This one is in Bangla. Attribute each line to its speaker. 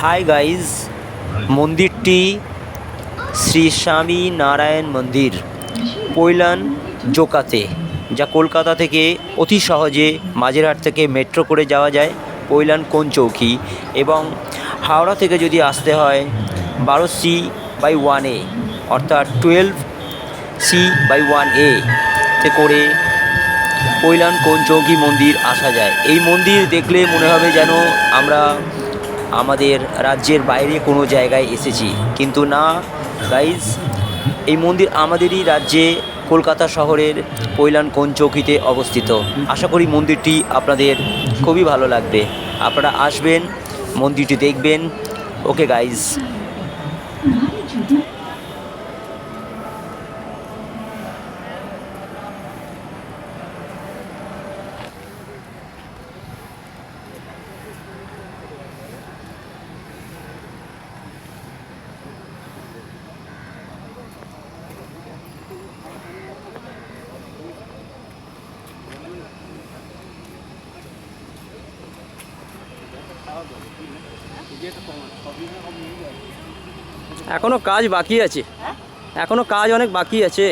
Speaker 1: হাই গাইজ মন্দিরটি শ্রী স্বামী নারায়ণ মন্দির পৈলান জোকাতে, যা কলকাতা থেকে অতি সহজে মাঝেরহাট থেকে মেট্রো করে যাওয়া যায়, কৈলান কোন চৌকি এবং হাওড়া থেকে যদি আসতে হয় বারো সি বাই ওয়ান এ, অর্থাৎ twelve C by one A তে করে কৈলান কোনচৌকি মন্দির আসা যায়। এই মন্দির দেখলে মনে হবে যেন আমরা আমাদের রাজ্যের বাইরে কোনো জায়গায় এসেছি। কিন্তু না গাইজ এই মন্দির আমাদেরই রাজ্যে কলকাতা শহরের কৈলান কোনচৌকিতে অবস্থিত। আশা করি মন্দিরটি আপনাদের খুবই ভালো লাগবে। আপনারা আসবেন, মন্দিরটি দেখবেন। ওকে গাইজ
Speaker 2: এখনও কাজ বাকি আছে। এখনও কাজ অনেক বাকি আছে।